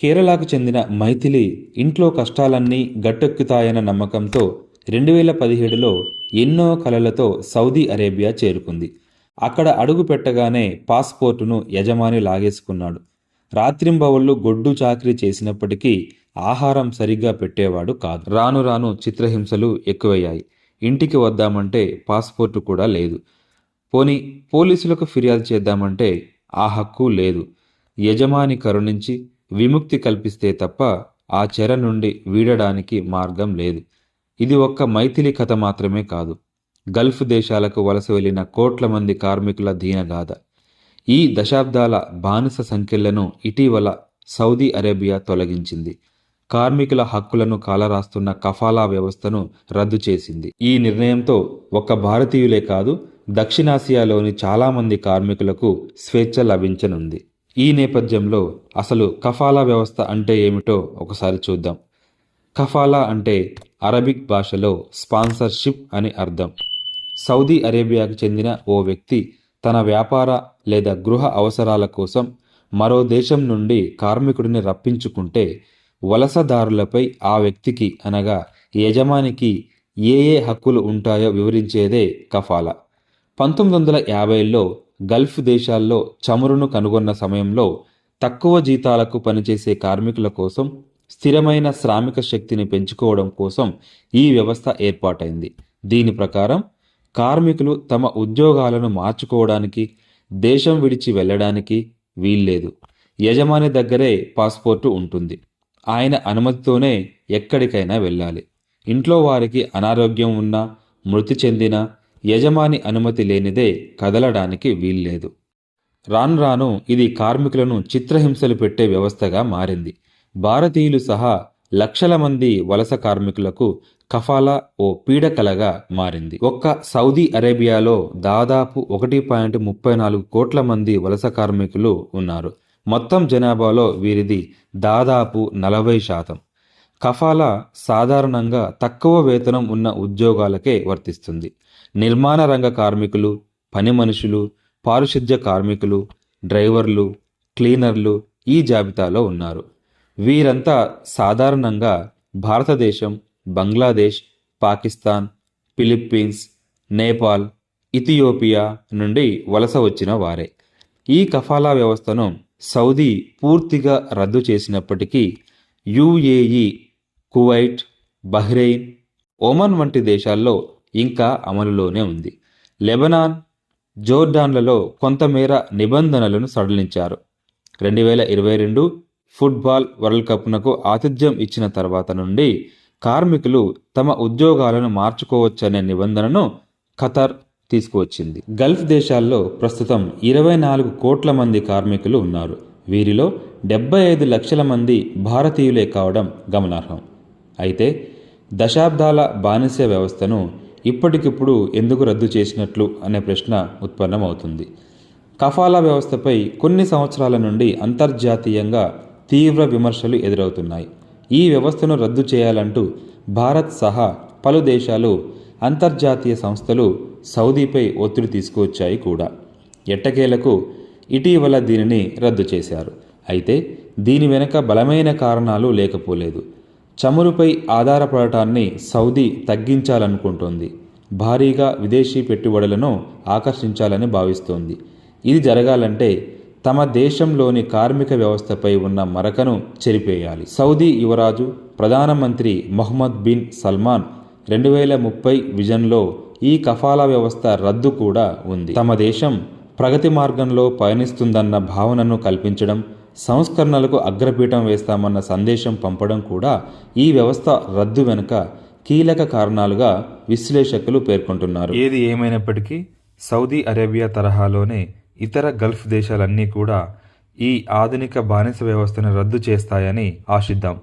కేరళకు చెందిన మైథిలి ఇంట్లో కష్టాలన్నీ గట్టెక్కుతాయన్న నమ్మకంతో రెండు వేల పదిహేడులో ఎన్నో కలలతో సౌదీ అరేబియా చేరుకుంది. అక్కడ అడుగు పెట్టగానే పాస్పోర్టును యజమాని లాగేసుకున్నాడు. రాత్రింబవళ్ళు గొడ్డు చాకరీ చేసినప్పటికీ ఆహారం సరిగ్గా పెట్టేవాడు కాదు. రాను రాను చిత్రహింసలు ఎక్కువయ్యాయి. ఇంటికి వద్దామంటే పాస్పోర్టు కూడా లేదు. పోని పోలీసులకు ఫిర్యాదు చేద్దామంటే ఆ హక్కు లేదు. యజమాని కరుణించి విముక్తి కల్పిస్తే తప్ప ఆ చెర నుండి వీడడానికి మార్గం లేదు. ఇది ఒక్క మైథిలి కథ మాత్రమే కాదు. గల్ఫ్ దేశాలకు వలస వెళ్ళిన కోట్ల మంది కార్మికుల దీనగాథ. ఈ దశాబ్దాల బానిస సంఖ్యలను ఇటీవల సౌదీ అరేబియా తొలగించింది. కార్మికుల హక్కులను కాలరాస్తున్న కఫాలా వ్యవస్థను రద్దు చేసింది. ఈ నిర్ణయంతో ఒక్క భారతీయులే కాదు దక్షిణాసియాలోని చాలామంది కార్మికులకు స్వేచ్ఛ లభించనుంది. ఈ నేపథ్యంలో అసలు కఫాలా వ్యవస్థ అంటే ఏమిటో ఒకసారి చూద్దాం. కఫాలా అంటే అరబిక్ భాషలో స్పాన్సర్షిప్ అని అర్థం. సౌదీ అరేబియాకు చెందిన ఓ వ్యక్తి తన వ్యాపార లేదా గృహ అవసరాల కోసం మరో దేశం నుండి కార్మికుడిని రప్పించుకుంటే వలసదారులపై ఆ వ్యక్తికి అనగా యజమానికి ఏ ఏ హక్కులు ఉంటాయో వివరించేదే కఫాలా. పంతొమ్మిది వందల యాభైలో గల్ఫ్ దేశాల్లో చమురును కనుగొన్న సమయంలో తక్కువ జీతాలకు పనిచేసే కార్మికుల కోసం స్థిరమైన శ్రామిక శక్తిని పెంచుకోవడం కోసం ఈ వ్యవస్థ ఏర్పాటైంది. దీని ప్రకారం కార్మికులు తమ ఉద్యోగాలను మార్చుకోవడానికి దేశం విడిచి వెళ్ళడానికి వీల్లేదు. యజమాని దగ్గరే పాస్పోర్టు ఉంటుంది. ఆయన అనుమతితోనే ఎక్కడికైనా వెళ్ళాలి. ఇంట్లో వారికి అనారోగ్యం ఉన్నా మృతి చెందినా యజమాని అనుమతి లేనిదే కదలడానికి వీల్లేదు. రాను రాను ఇది కార్మికులను చిత్రహింసలు పెట్టే వ్యవస్థగా మారింది. భారతీయులు సహా లక్షల మంది వలస కార్మికులకు కఫాలా ఓ పీడకలగా మారింది. ఒక్క సౌదీ అరేబియాలో దాదాపు ఒకటి పాయింట్ ముప్పై నాలుగు కోట్ల మంది వలస కార్మికులు ఉన్నారు. మొత్తం జనాభాలో వీరిది దాదాపు నలభై శాతం. కఫాలా సాధారణంగా తక్కువ వేతనం ఉన్న ఉద్యోగాలకే వర్తిస్తుంది. నిర్మాణ రంగ కార్మికులు పని మనుషులు పారిశుద్ధ్య కార్మికులు డ్రైవర్లు క్లీనర్లు ఈ జాబితాలో ఉన్నారు. వీరంతా సాధారణంగా భారతదేశం బంగ్లాదేశ్ పాకిస్తాన్ ఫిలిప్పీన్స్ నేపాల్ ఇథియోపియా నుండి వలస వచ్చిన వారే. ఈ కఫాలా వ్యవస్థను సౌదీ పూర్తిగా రద్దు చేసినప్పటికీ యుఏఈ కువైట్ బహ్రెయిన్ ఒమన్ వంటి దేశాల్లో ఇంకా అమలులోనే ఉంది. లెబనాన్ జోర్డాన్లలో కొంతమేర నిబంధనలను సడలించారు. రెండు వేల ఇరవై రెండు ఫుట్బాల్ వరల్డ్ కప్నకు ఆతిథ్యం ఇచ్చిన తర్వాత నుండి కార్మికులు తమ ఉద్యోగాలను మార్చుకోవచ్చనే నిబంధనను ఖతర్ తీసుకువచ్చింది. గల్ఫ్ దేశాల్లో ప్రస్తుతం ఇరవై నాలుగు కోట్ల మంది కార్మికులు ఉన్నారు. వీరిలో డెబ్బై ఐదు లక్షల మంది భారతీయులే కావడం గమనార్హం. అయితే దశాబ్దాల బానిస వ్యవస్థను ఇప్పటికిప్పుడు ఎందుకు రద్దు చేసినట్లు అనే ప్రశ్న ఉత్పన్నమవుతుంది. కఫాలా వ్యవస్థపై కొన్ని సంవత్సరాల నుండి అంతర్జాతీయంగా తీవ్ర విమర్శలు ఎదురవుతున్నాయి. ఈ వ్యవస్థను రద్దు చేయాలంటూ భారత్ సహా పలు దేశాలు అంతర్జాతీయ సంస్థలు సౌదీపై ఒత్తిడి తీసుకువచ్చాయి కూడా. ఎట్టకేలకు ఇటీవల దీనిని రద్దు చేశారు. అయితే దీని వెనుక బలమైన కారణాలు లేకపోలేదు. చమురుపై ఆధారపడటాన్ని సౌదీ తగ్గించాలనుకుంటోంది. భారీగా విదేశీ పెట్టుబడులను ఆకర్షించాలని భావిస్తోంది. ఇది జరగాలంటే తమ దేశంలోని కార్మిక వ్యవస్థపై ఉన్న మరకను చెరిపేయాలి. సౌదీ యువరాజు ప్రధానమంత్రి మొహమ్మద్ బిన్ సల్మాన్ రెండు వేల ముప్పై విజన్లో ఈ కఫాలా వ్యవస్థ రద్దు కూడా ఉంది. తమ దేశం ప్రగతి మార్గంలో పయనిస్తుందన్న భావనను కల్పించడం సంస్కరణలకు అగ్రపీఠం వేస్తామన్న సందేశం పంపడం కూడా ఈ వ్యవస్థ రద్దు వెనుక కీలక కారణాలుగా విశ్లేషకులు పేర్కొంటున్నారు. ఏది ఏమైనప్పటికీ సౌదీ అరేబియా తరహాలోనే ఇతర గల్ఫ్ దేశాలన్నీ కూడా ఈ ఆధునిక బానిస వ్యవస్థను రద్దు చేస్తాయని ఆశిద్దాం.